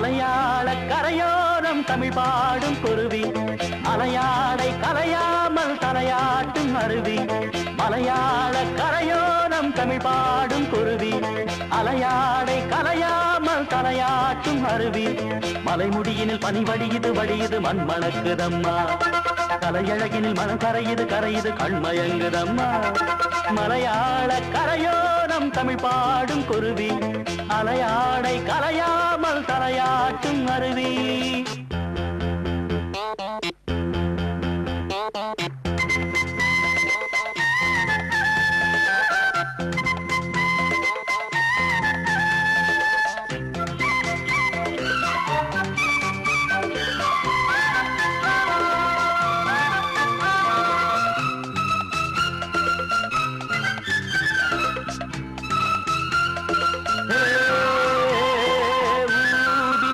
மலையாள கரையோரம் தமிழ் பாடும் குருவி. அலையாடை கலையாமல் தலையாட்டும் அருவி. மலையாள கரையோரம் தமிழ் பாடும் குருவி. அலையாடை கலையாமல் தலையாட்டும் அருவி. மலைமுடியினில் பனி வடியுது வடியுது மண் மணக்குதம்மா கலையழகினில் மனம் கரையுது கரையுது கண்மயங்குதம்மா. மலையாள கரையோரம் தமிழ் பாடும் குருவி. அலையாடை கலையா தாயாட்டும் அருவி.